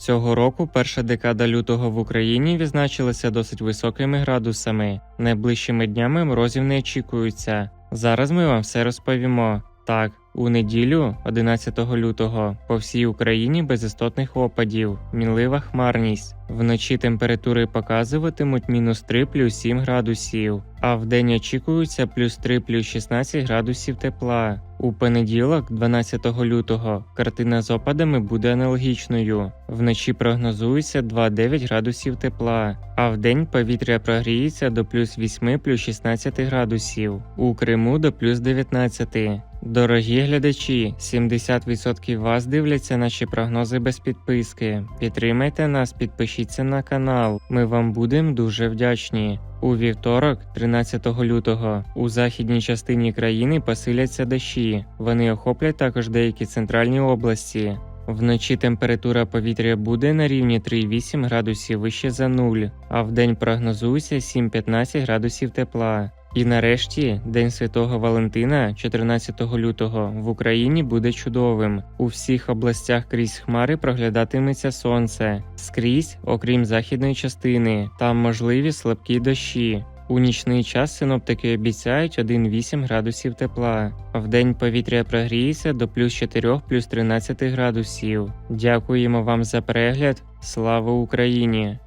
Цього року перша декада лютого в Україні відзначилася досить високими градусами. Найближчими днями морозів не очікується. Зараз ми вам все розповімо. Так, у неділю, 11 лютого, по всій Україні без істотних опадів, мінлива хмарність. Вночі температури показуватимуть мінус 3 плюс 7 градусів, а вдень очікується плюс 3 плюс 16 градусів тепла. У понеділок, 12 лютого, картина з опадами буде аналогічною. Вночі прогнозується 2-9 градусів тепла, а вдень повітря прогріється до плюс 8 плюс 16 градусів, у Криму до плюс 19. Дорогі глядачі, 70% вас дивляться наші прогнози без підписки. Підтримайте нас, підпишіться на канал. Ми вам будемо дуже вдячні. У вівторок, 13 лютого, у західній частині країни посиляться дощі. Вони охоплять також деякі центральні області. Вночі температура повітря буде на рівні 3,8 градусів вище за нуль, а вдень прогнозується 7-15 градусів тепла. І нарешті День Святого Валентина, 14 лютого, в Україні буде чудовим. У всіх областях крізь хмари проглядатиметься сонце, скрізь, окрім західної частини, там можливі слабкі дощі. У нічний час синоптики обіцяють 1,8 градусів тепла, а вдень повітря прогріється до плюс 4 плюс 13 градусів. Дякуємо вам за перегляд. Слава Україні!